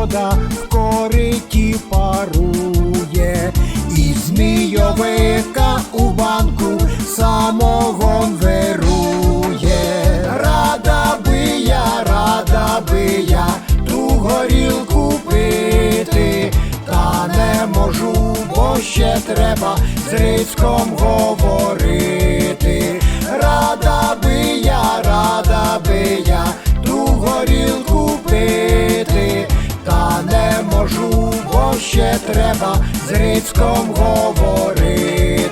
вода в кориті парує, і змійовика у банку самогон вирує. Рада би я, рада би я ту горілку пити, та не можу, бо ще треба з риском говорити. Треба з Грицьком говорити.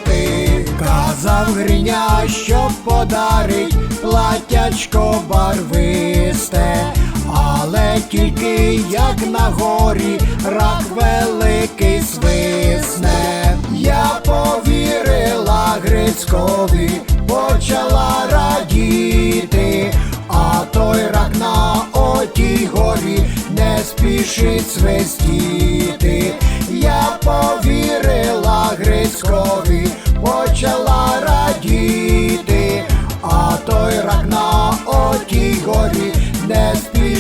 Казав Гриня, що подарить платячко барвисте, але тільки як на горі рак великий свисне. Я повірила Грицькові, почала радіти, а той рак на отій горі не спішить свистіти.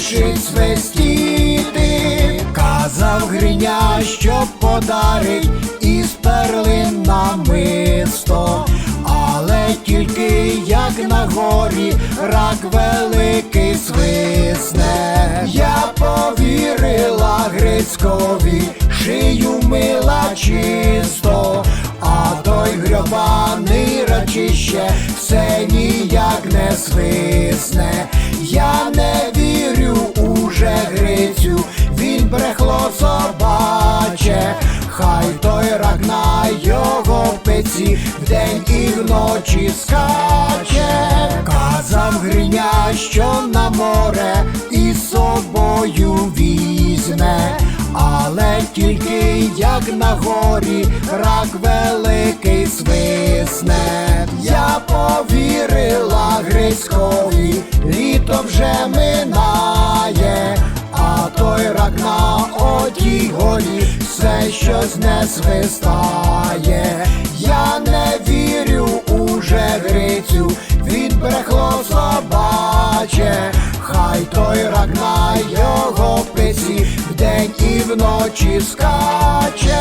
Спішить свистіти. Казав Гриня, що подарить із перлин намисто, але тільки як на горі рак великий свисне. Я повірила Грицькові, шию мила чисто, а той грьобаний рачище все ніяк не свисне. Я хай той рак на його пеці вдень і вночі скаче. Казав Гриня, що на море і собою візьме, але тільки як на горі рак великий свисне. Я повірила Грицькові, літо вже минає, а той рак на отій горі щось не свистає. Я не вірю уже Грицю, він брехло собаче, хай той рак на його пиці вдень і вночі скаче.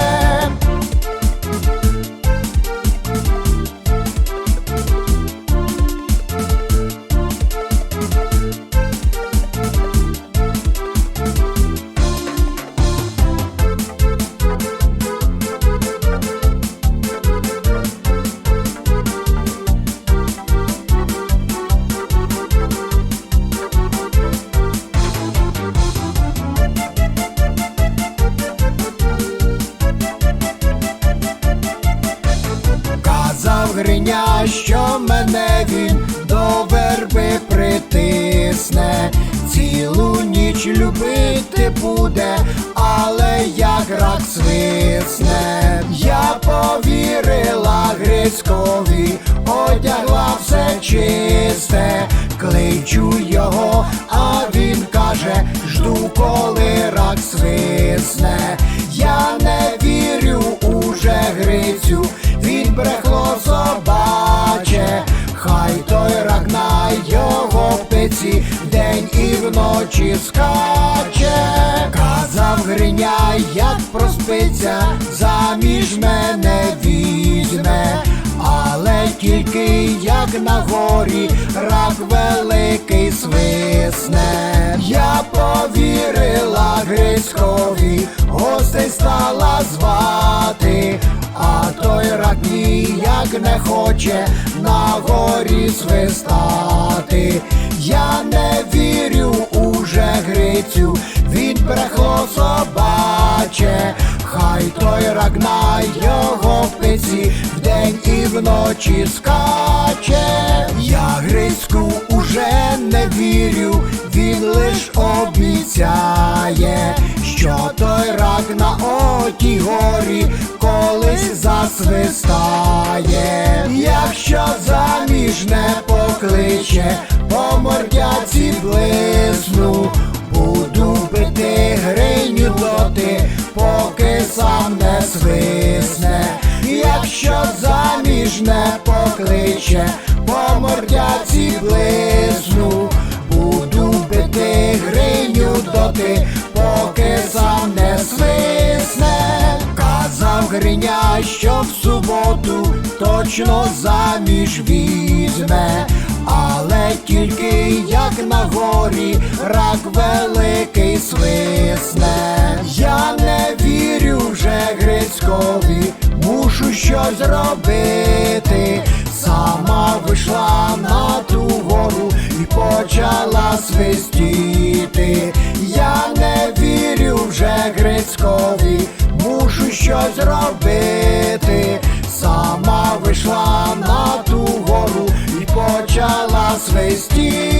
Казав Гриня, що мене він до верби притисне, цілу ніч любити буде, але як рак свисне. Я повірила Грицькові, одягла все чисте, кличу його, а він каже, жду, коли рак свисне. Проспиться, заміж мене візьме, але тільки як на горі рак великий свисне. Я повірила Грицькові, гостей стала звати, а той рак ніяк не хоче на горі свистати. Я не вірю уже Грицю, він брехло собаче, хай той рак на його пиці вдень і вночі скаче. Я Грицьку уже не вірю, він лиш обіцяє, що той рак на отій горі колись засвистає. Якщо заміж не покличе, по покличе, по блисну, буду бити гриню доти, поки сам не свисне. Казав Гриня, що в суботу точно заміж візьме, але тільки як на горі рак великий свисне. Я не вірю вже Грицькові, мушу щось зробити. Вийшла на ту гору і почала свистіти. Я не вірю вже Грицькові, мушу щось зробити. Сама вийшла на ту гору і почала свистіти.